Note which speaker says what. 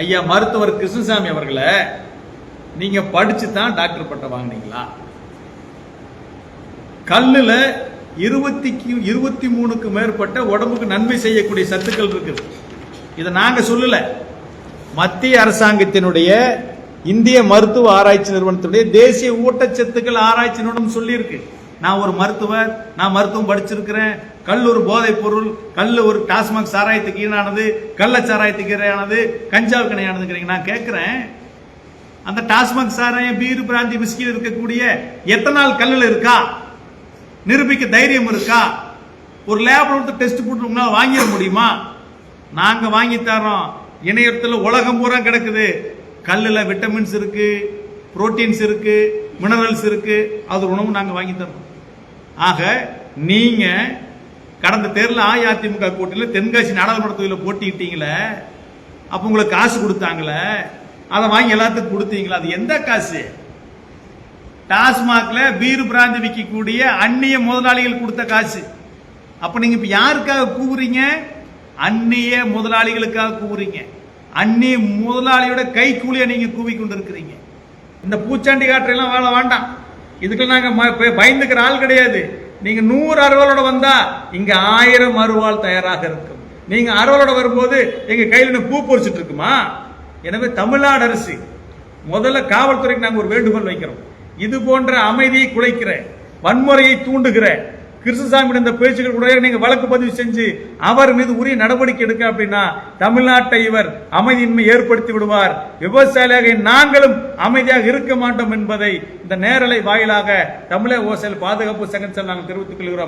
Speaker 1: ஐயா மருத்துவர் கிருஷ்ணசாமி அவர்களை நீங்க படிச்சு தான் டாக்டர் பட்டம் வாங்குனீங்களா? கல்லுல இருபத்திக்கு இருபத்தி மூணுக்கு மேற்பட்ட உடம்புக்கு நன்மை செய்யக்கூடிய சத்துக்கள் இருக்குது. இதை நாங்க சொல்லல. மத்திய அரசாங்கத்தினுடைய இந்திய மருத்துவ ஆராய்ச்சி நிறுவனத்தினுடைய தேசிய ஊட்டச்சத்துக்கள் ஆராய்ச்சி நிறுவனம் சொல்லியிருக்கு. நான் ஒரு மருத்துவர் நான் மருத்துவம் படிச்சிருக்கிறேன் கல் ஒரு போதைப் பொருள் கல் ஒரு டாஸ்மாக் சாராயத்துக்கு ஈடானது கள்ள சாராயத்துக்கு இணையானது கஞ்சாவுக்கு இணையானதுங்கிறீங்க. நான் கேட்குறேன் அந்த டாஸ்மாக் சாராயம் பீர் பிராந்தி பிஸ்கில் இருக்கக்கூடிய எத்தனால் கல்லில் இருக்கா? நிரூபிக்க தைரியம் இருக்கா? ஒரு லேபர் கொடுத்து டெஸ்ட் போட்டு வாங்கிட முடியுமா? நாங்கள் வாங்கி தரோம் இணையத்தில் உலகம் பூரா கிடக்குது. கல்லில் விட்டமின்ஸ் இருக்கு புரோட்டீன்ஸ் இருக்கு மினரல்ஸ் இருக்கு. அது உணவு நாங்கள் வாங்கி தரோம் ஆக நீங்கள் கடந்த தேர்தல் அஇஅதிமுக கூட்டணியில் தென்காசி நாடாளுமன்ற தொகுதியில் போட்டிக்கிட்டீங்களே அப்ப உங்களுக்கு காசு கொடுத்தாங்களே அதை வாங்கி எல்லாத்துக்கும் கொடுத்தீங்களா அது எந்த காசு? டாஸ்மாக்ல பீர் பிராந்தி விற்கக்கூடிய அந்நிய முதலாளிகள் கொடுத்த காசு. அப்ப நீங்க இப்ப யாருக்காக கூவுறீங்க? அந்நிய முதலாளிகளுக்காக கூவுறீங்க. அந்நிய முதலாளியோட கை கூலிய நீங்க கூவி கொண்டிருக்கிறீங்க இந்த பூச்சாண்டி காற்றையெல்லாம் வேலை வேண்டாம். இதுக்கெல்லாம் நாங்க ம- பயந்துக்கிற ஆள் கிடையாது. நீங்கள் நூறு அறுவலோட வந்தால் இங்கே ஆயிரம் அருவாள் தயாராக இருக்கும். நீங்கள் அறுவலோட வரும்போது எங்கள் கையில் இன்னும் பூ பொறிச்சிட்டு இருக்குமா? எனவே தமிழ்நாடு அரசு முதல்ல காவல்துறைக்கு நாங்கள் ஒரு வேண்டுகோள் வைக்கிறோம். இது போன்ற அமைதியை குலைக்கிற வன்முறையை தூண்டுகிற கிருஷ்ணசாமி இந்த பேச்சுகள் கூட நீங்க வழக்கு பதிவு செஞ்சு அவர் மீது உரிய நடவடிக்கை எடுக்க அப்படின்னா தமிழ்நாட்டை இவர் அமைதியின்மை ஏற்படுத்தி விடுவார். விவசாயியாக நாங்களும் அமைதியாக இருக்க மாட்டோம் என்பதை இந்த நேரலை வாயிலாக தமிழக ஓசையில் பாதுகாப்பு சங்கத்தில் நாங்கள் தெரிவித்துக் கொள்கிறோம்.